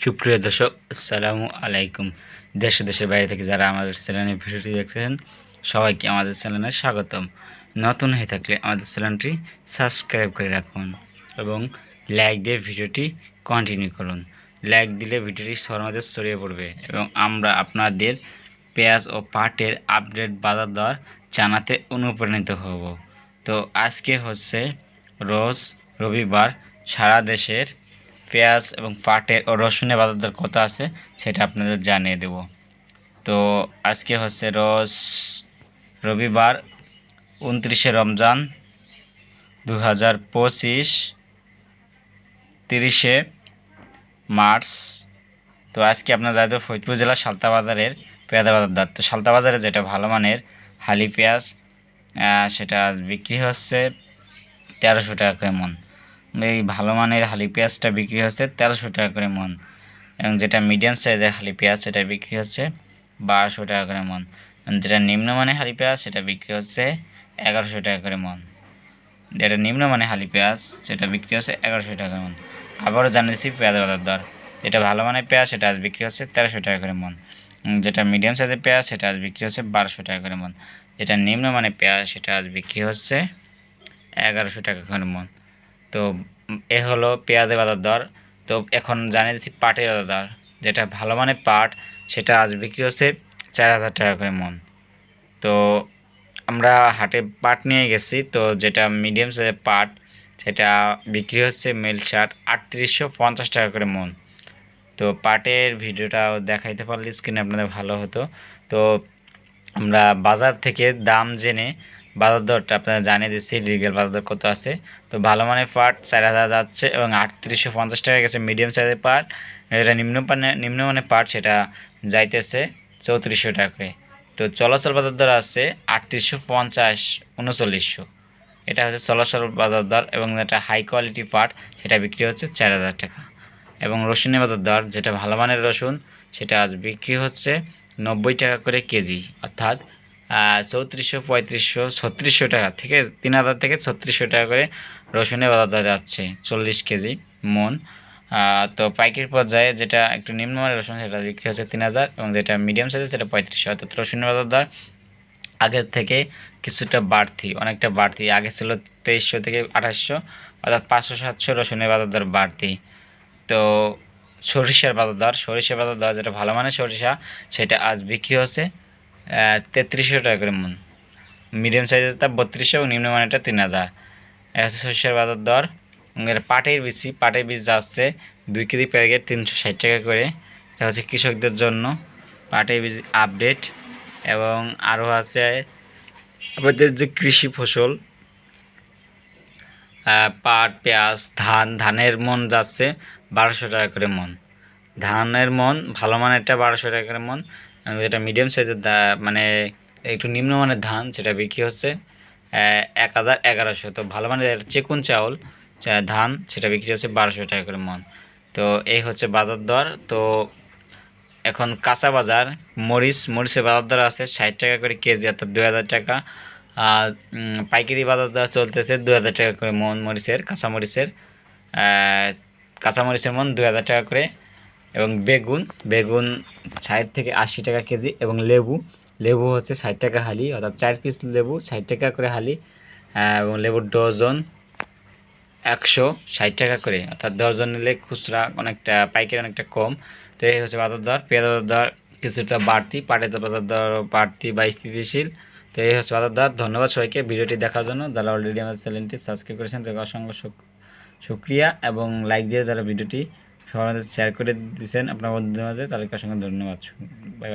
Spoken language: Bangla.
সুপ্রিয় দর্শক, আসসালামু আলাইকুম। দেশ দেশের বাইরে থেকে যারা আমাদের চ্যানেলে ভিডিওটি দেখছেন, সবাইকে আমাদের চ্যানেলে স্বাগতম। নতুন হয়ে থাকলে আমাদের চ্যানেলটি সাবস্ক্রাইব করে রাখুন এবং লাইক দিয়ে ভিডিওটি কন্টিনিউ করুন। লাইক দিলে ভিডিওটি মধ্যে ছড়িয়ে পড়বে এবং আমরা আপনাদের পেঁয়াজ ও পাটের আপডেট বাজার দর জানাতে অনুপ্রাণিত হব। তো আজকে হচ্ছে রোজ রবিবার সারা দেশের পেঁয়াজ এবং পাটের ও রসুনের বাজার দর কত আছে সেটা আপনাদের জানিয়ে দেব। তো আজকে হচ্ছে রোজ রবিবার উনত্রিশে রমজান দু হাজার পঁচিশ তিরিশে মার্চ। তো আজকে আপনার যাদের ফরিদপুর জেলার সালতা বাজারের পেঁয়াজ বাজার দর তো সালতা বাজারে যেটা ভালো মানের হালি পেঁয়াজ সেটা বিক্রি হচ্ছে তেরোশো টাকা করে মন এই ভালো মানের হালি পেঁয়াজটা বিক্রি হচ্ছে তেরোশো টাকা করে মন। এবং যেটা মিডিয়াম সাইজের হালি পেঁয়াজ, সেটা বিক্রি হচ্ছে বারোশো টাকা করে মন। যেটা নিম্নমানের হালি পেঁয়াজ, সেটা বিক্রি হচ্ছে এগারোশো টাকা করে মন। যেটা নিম্নমানের হালি পেঁয়াজ, সেটা বিক্রি হচ্ছে এগারোশো টাকা মন। আবারও জানিয়েছি পেঁয়াজ বাজার দর। যেটা ভালো মানের পেঁয়াজ, সেটা আজ বিক্রি হচ্ছে তেরোশো টাকা করে মন। যেটা মিডিয়াম সাইজের পেঁয়াজ, সেটা আজ বিক্রি হচ্ছে বারোশো টাকা করে মন। যেটা নিম্নমানের পেঁয়াজ, সেটা আজ বিক্রি হচ্ছে এগারোশো টাকা করে মন। তো এ হলো পেঁয়াজের বাজার দর। তো এখন জানিয়ে দিচ্ছি পাটের বাজার দর। যেটা ভালো মানের পাট, সেটা আজ বিক্রি হচ্ছে চার হাজার টাকা করে মন। তো আমরা হাটে পাট নিয়ে গেছি, তো যেটা মিডিয়াম সাইজের পাট, সেটা বিক্রি হচ্ছে মেল শার্ট আটত্রিশশো পঞ্চাশ টাকা করে মন। তো পাটের ভিডিওটা দেখাইতে পারলে স্ক্রিনে আপনাদের ভালো হতো। তো আমরা বাজার থেকে দাম জেনে বাজার দরটা আপনারা জানিয়ে দিচ্ছি লিগেল বাজার দর কত আছে? তো ভালো মানের পাট চার হাজার যাচ্ছে এবং আটত্রিশশো পঞ্চাশ টাকা গেছে মিডিয়াম সাইজের পাট। যেটা নিম্ন পানে নিম্নমানের পাট সেটা যাইতেছে চৌত্রিশশো টাকা করে তো চলাচল বাজার দর আছে আটত্রিশশো পঞ্চাশ, উনচল্লিশশো। এটা হচ্ছে চলাচল বাজার দর এবং যেটা হাই কোয়ালিটি পাট, সেটা বিক্রি হচ্ছে চার হাজার টাকা। এবং রসুনের বাজার দর, যেটা ভালো মানের রসুন, সেটা আজ বিক্রি হচ্ছে নব্বই টাকা করে কেজি, অর্থাৎ চৌত্রিশশো, পঁয়ত্রিশশো, ছত্রিশশো টাকা থেকে তিন হাজার থেকে ছত্রিশশো টাকা করে রসুনের বাজার দর যাচ্ছে, চল্লিশ কেজি মন। তো পাইকারি পর্যায়ে যেটা একটু নিম্নমানের রসুন, সেটা বিক্রি হচ্ছে তিন হাজার এবং যেটা মিডিয়াম সাইজের সেটা পঁয়ত্রিশশো। অর্থাৎ রসুনের বাজার দর আগের থেকে কিছুটা বাড়তি, অনেকটা বাড়তি। আগে ছিল তেইশশো থেকে আঠাশশো, অর্থাৎ পাঁচশো, সাতশো রসুনের বাজার দর বাড়তি। তো সরিষার বাজার দর, সরিষার বাজার দর যেটা ভালো মানের সরিষা, সেটা আজ বিক্রি হচ্ছে। তেত্রিশশো টাকা করে মন। মিডিয়াম সাইজেরটা বত্রিশশো এবং নিম্নমানেরটা তিন হাজার। হচ্ছে সরিষার বাজার দর। পাটের বীজ পাটের বীজ যাচ্ছে দুই কেজি প্যাকেট তিনশো ষাট টাকা করে। এটা হচ্ছে কৃষকদের জন্য। পাটের বীজ আপডেট এবং আরও আছে আমাদের যে কৃষি ফসল পাট, পেঁয়াজ, ধান, ধানের মন যাচ্ছে বারোশো টাকা করে মন। ধানের মন ভালো মানেরটা বারোশো টাকা করে মন। যেটা মিডিয়াম সাইজের মানে একটু নিম্নমানের ধান, সেটা বিক্রি হচ্ছে এক হাজার এগারোশো। তো ভালো মানের চেকুন চাউল ধান, সেটা বিক্রি হচ্ছে বারোশো টাকা করে মন। তো এই হচ্ছে বাজার দর। তো এখন কাঁচা বাজার, মরিচ, মরিচের বাজার দর আছে ষাট টাকা করে কেজি, অর্থাৎ দু হাজার টাকা। আর পাইকারি বাজার দর চলতেছে দু হাজার টাকা করে মন মরিচের, কাঁচা মরিচের। কাঁচা মরিচের মন দু হাজার টাকা করে। এবং বেগুন বেগুন ষাট থেকে আশি টাকা কেজি এবং লেবু। লেবু হচ্ছে ষাট টাকা হালি, অর্থাৎ চার পিস লেবু ষাট টাকা করে হালি এবং লেবুর ডজন একশো ষাট টাকা করে। অর্থাৎ ডজন নিলে খুচরা অনেকটা, পাইকারি অনেকটা কম। তো এই হচ্ছে বাজার দর। পেঁয়াজ দর কিছুটা বাড়তি, পাটের বাজার দর বাড়তি বা স্থিতিশীল। তো এই হচ্ছে বাজার দর। ধন্যবাদ সবাইকে ভিডিওটি দেখার জন্য। যারা অলরেডি আমার চ্যানেলটি সাবস্ক্রাইব করেছেন, তাদেরকে অসংখ্য শুক্রিয়া এবং লাইক দিয়ে যারা ভিডিওটি সবার মাঝে শেয়ার করে দিয়েছেন আপনার বন্ধুদের মাঝে তাদেরকে অসংখ্য ধন্যবাদ। বাই।